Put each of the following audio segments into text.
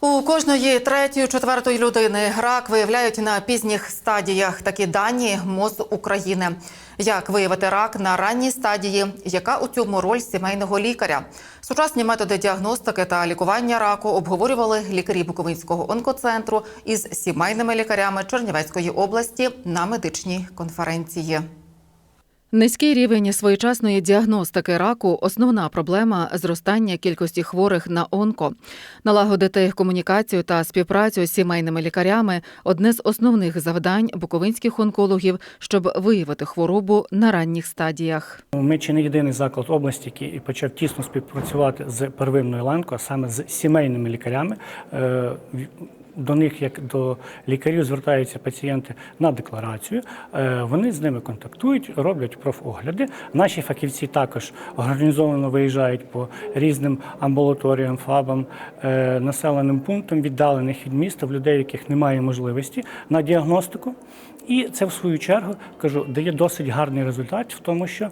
У кожної третьої, четвертої людини рак виявляють на пізніх стадіях. Такі дані МОЗ України. Як виявити рак на ранній стадії? Яка у цьому роль сімейного лікаря? Сучасні методи діагностики та лікування раку обговорювали лікарі Буковинського онкоцентру із сімейними лікарями Чернівецької області на медичній конференції. Низький рівень своєчасної діагностики раку основна проблема зростання кількості хворих на онко. Налагодити комунікацію та співпрацю з сімейними лікарями одне з основних завдань буковинських онкологів, щоб виявити хворобу на ранніх стадіях. Ми чи не єдиний заклад області, який почав тісно співпрацювати з первинною ланкою, а саме з сімейними лікарями. До них, як до лікарів, звертаються пацієнти на декларацію. Е, Вони з ними контактують, роблять профогляди. Наші фахівці також організовано виїжджають по різним амбулаторіям, фабам, е, населеним пунктам, віддалених від міста, в людей, яких немає можливості на діагностику. І це, в свою чергу, кажу, дає досить гарний результат в тому, що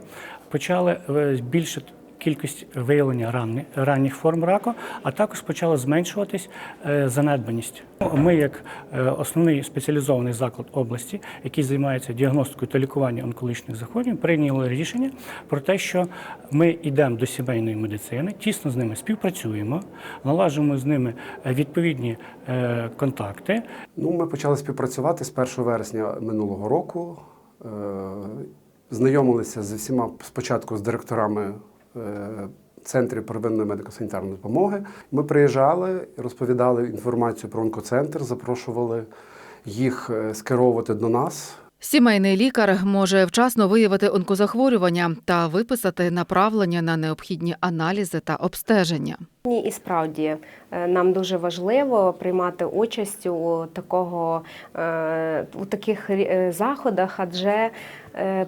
почали е, збільшити кількість виявлення ранні- ранніх форм раку, а також почала зменшуватись е, занедбаність. Ми, як е, основний спеціалізований заклад області, який займається діагностикою та лікуванням онкологічних захворювань, прийняли рішення про те, що ми йдемо до сімейної медицини, тісно з ними співпрацюємо, налажуємо з ними е, відповідні контакти. Ну, ми почали співпрацювати з 1 вересня минулого року. Знайомилися з всіма спочатку з директорами е, центрів первинної медико-санітарної допомоги. Ми приїжджали, розповідали інформацію про онкоцентр, запрошували їх е, скеровувати до нас. Сімейний лікар може вчасно виявити онкозахворювання та виписати направлення на необхідні аналізи та обстеження. Ні, і справді е, нам дуже важливо приймати участь у такого у таких заходах, адже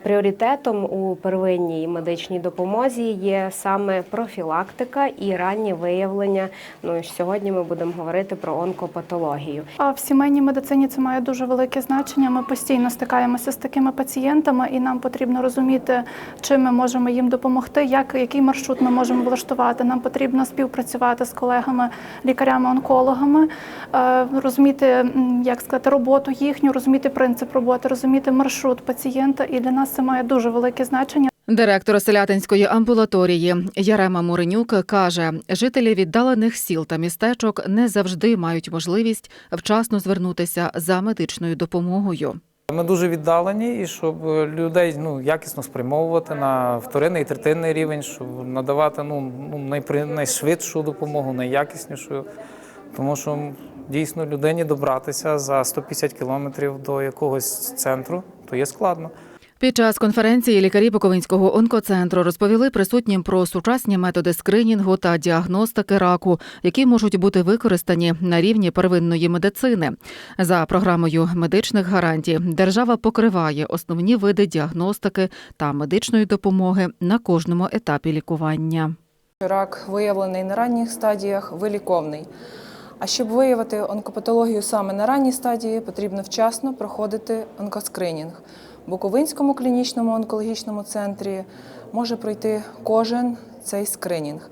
пріоритетом у первинній медичній допомозі є саме профілактика і раннє виявлення. Ну сьогодні ми будемо говорити про онкопатологію. А в сімейній медицині це має дуже велике значення. Ми постійно стикаємося з такими пацієнтами, і нам потрібно розуміти, чим ми можемо їм допомогти, як який маршрут ми можемо влаштувати. Нам потрібно співпрацювати з колегами, лікарями-онкологами, е, розуміти, як сказати, роботу їхню, розуміти принцип роботи, розуміти маршрут пацієнта. І для нас це має дуже велике значення. Директор селятинської амбулаторії Ярема Муренюк каже, жителі віддалених сіл та містечок не завжди мають можливість вчасно звернутися за медичною допомогою. Ми дуже віддалені, і щоб людей ну, якісно спрямовувати на вторинний і третинний рівень, щоб надавати ну, ну, найпри- найшвидшу допомогу, найякіснішу. Тому що дійсно людині добратися за 150 кілометрів до якогось центру, то є складно. Під час конференції лікарі Буковинського онкоцентру розповіли присутнім про сучасні методи скринінгу та діагностики раку, які можуть бути використані на рівні первинної медицини. За програмою медичних гарантій держава покриває основні види діагностики та медичної допомоги на кожному етапі лікування. Рак виявлений на ранніх стадіях, виліковний. А щоб виявити онкопатологію саме на ранній стадії, потрібно вчасно проходити онкоскринінг. Буковинському клінічному онкологічному центрі може пройти кожен цей скринінг.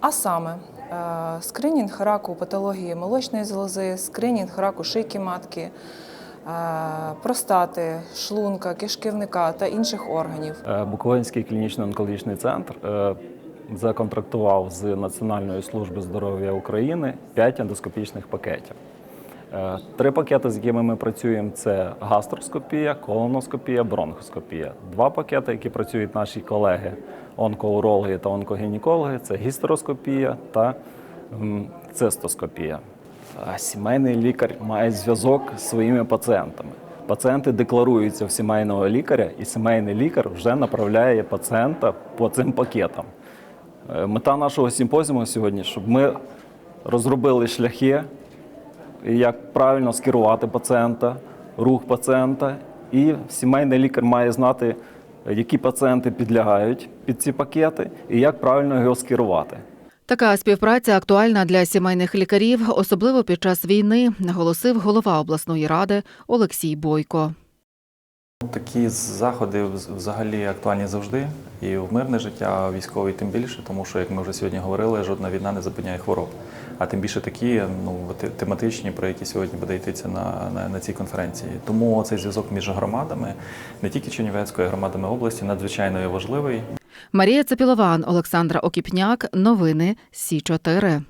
А саме е, скринінг раку патології молочної залози, скринінг раку шийки матки, е, простати, шлунка, кишківника та інших органів. Е, Буковинський клінічно-онкологічний центр законтрактував з Національної служби здоров'я України 5 ендоскопічних пакетів. Е, Три пакети, з якими ми працюємо, це гастроскопія, колоноскопія, бронхоскопія. Два пакети, які працюють наші колеги онкоурологи та онкогінекологи, це гістероскопія та цистоскопія. Сімейний лікар має зв'язок з своїми пацієнтами. Пацієнти декларуються в сімейного лікаря, і сімейний лікар вже направляє пацієнта по цим пакетам. Е, Мета нашого симпозіуму сьогодні, щоб ми розробили шляхи, як правильно скерувати пацієнта, рух пацієнта, і сімейний лікар має знати, які пацієнти підлягають під ці пакети і як правильно його скерувати. Така співпраця актуальна для сімейних лікарів, особливо під час війни, наголосив голова обласної ради Олексій Бойко. Такі заходи взагалі актуальні завжди. І в мирне життя, військовий тим більше, тому що, як ми вже сьогодні говорили, жодна війна не зупиняє хвороб. А тим більше такі ну, тематичні, про які сьогодні буде йтися на, на, на цій конференції. Тому цей зв'язок між громадами, не тільки Чернівецької, а громадами області, надзвичайно важливий. Марія Цепілован, Олександра Окіпняк. Новини Сі 4